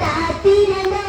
தாத்தினரோ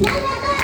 Yeah, yeah, yeah.